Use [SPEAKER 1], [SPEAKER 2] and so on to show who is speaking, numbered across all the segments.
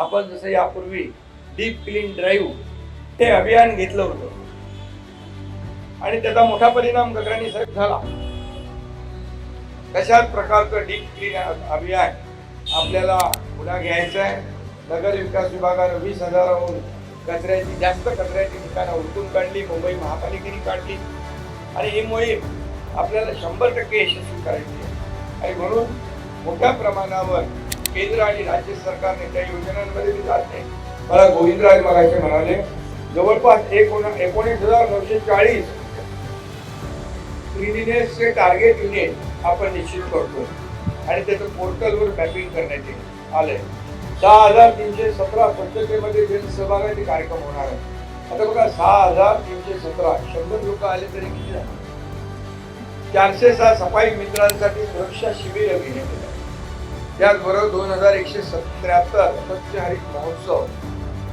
[SPEAKER 1] आपण जसं यापूर्वी डीप क्लीन ड्राईव्ह हे अभियान घेतलं होतं. आणि त्याचा मोठा परिणाम गगराणी साहेब झाला. कशाच प्रकारचं डीप क्लीन अभियान आपल्याला पुन्हा घ्यायचं आहे? नगर विकास विभागानं वीस हजाराहून कचऱ्याची जास्त कचऱ्याची ठिकाणं उलटून काढली मुंबई महापालिकेने काढली. आणि ही मोहीम आपल्याला शंभर टक्के यशस्वी करायची आहे. आणि म्हणून मोठ्या प्रमाणावर केंद्र आणि राज्य सरकारने त्या योजनांमध्ये मी जात नाही. मला गोविंदराज बघायचे म्हणाले जवळपास एकोण एकोणीस हजार नऊशे चाळीस क्लिनिनेसचे टार्गेट युनिट आपण निश्चित करतो आणि त्याचं पोर्टलवर मॅपिंग करण्यात आलंय. सहा हजार तीनशे सतरा स्वच्छतेमध्ये जनसहभागाचे कार्यक्रम होणार आहे आता बघा सहा हजार तीनशे सतरा शंभर लोक आले तरी किती चारशे सहा सफाई मित्रांसाठी सुरक्षा शिबिर घेण्यात येतात त्याचबरोबर दोन हजार एकशे सत्त्याहत्तर स्वच्छ हरित महोत्सव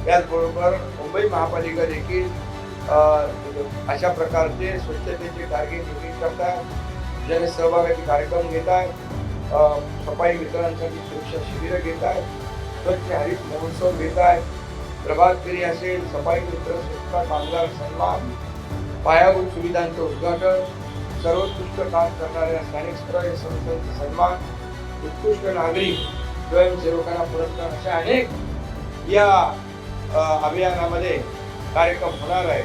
[SPEAKER 1] त्याचबरोबर मुंबई महापालिका देखील अशा प्रकारचे स्वच्छतेचे टार्गेट निश्चित करतात जनसहभागाचे कार्यक्रम घेत आहेत सफाई मित्रांसाठी सुरक्षा शिबिरं घेत आहेत स्वच्छ हरित महोत्सव घेत आहेत प्रभात फेरी असेल सफाई मित्र स्वच्छता कामगार सन्मान पायाभूत सुविधांचं उद्घाटन सर्वोत्कृष्ट काम करणाऱ्या स्थानिक स्तरीय संस्थांचा सन्मान उत्कृष्ट नागरिक स्वयंसेवकांना पुरस्कार अशा अनेक या अभियानामध्ये कार्यक्रम होणार आहे